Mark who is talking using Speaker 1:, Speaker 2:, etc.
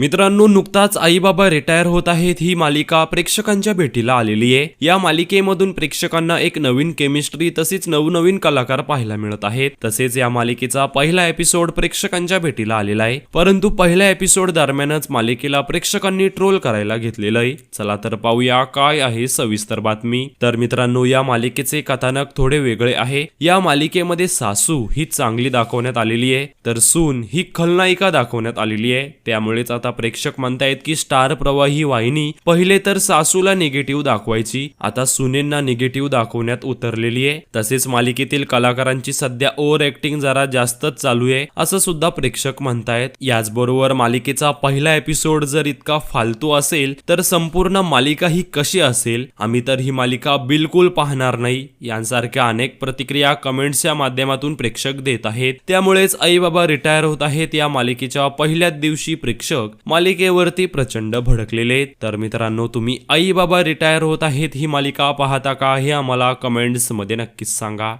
Speaker 1: मित्रांनो नुकताच आईबाबा रिटायर होत आहेत ही मालिका प्रेक्षकांच्या भेटीला आलेली आहे. या मालिकेमधून प्रेक्षकांना एक नवीन केमिस्ट्री तसेच नवनवीन कलाकार पाहायला मिळत आहेत. तसेच या मालिकेचा पहिला एपिसोड प्रेक्षकांच्या भेटीला आलेला आहे. परंतु पहिल्या एपिसोड दरम्यानच मालिकेला प्रेक्षकांनी ट्रोल करायला घेतलेलं आहे. चला तर पाहूया काय आहे सविस्तर बातमी. तर मित्रांनो या मालिकेचे कथानक थोडे वेगळे आहे. या मालिकेमध्ये सासू ही चांगली दाखवण्यात आलेली आहे. तर सून ही खलनायिका दाखवण्यात आलेली आहे. त्यामुळेच आता प्रेक्षक म्हणतायत की स्टार प्रवाही वाहिनी पहिले तर सासूला निगेटिव्ह दाखवायची. आता सुनेंना निगेटिव्ह दाखवण्यात उतरलेली आहे. तसेच मालिकेतील कलाकारांची सध्या ओव्हर ऍक्टिंग जरा जास्तच चालू आहे असं सुद्धा प्रेक्षक म्हणतायत. याचबरोबर मालिकेचा पहिला एपिसोड जर इतका फालतू असेल तर संपूर्ण मालिका ही कशी असेल? आम्ही तर ही मालिका बिलकुल पाहणार नाही. यांसारख्या अनेक प्रतिक्रिया कमेंट्सच्या माध्यमातून प्रेक्षक देत आहेत. त्यामुळेच आई बाबा रिटायर होत आहेत या मालिकेच्या पहिल्याच दिवशी प्रेक्षक मालिकेवरती प्रचंड भडकलेले तर मित्रांनो तुम्ही आई बाबा रिटायर होत आहेत ही मालिका पाहता का हे आम्हाला कमेंट्समध्ये नक्कीच सांगा.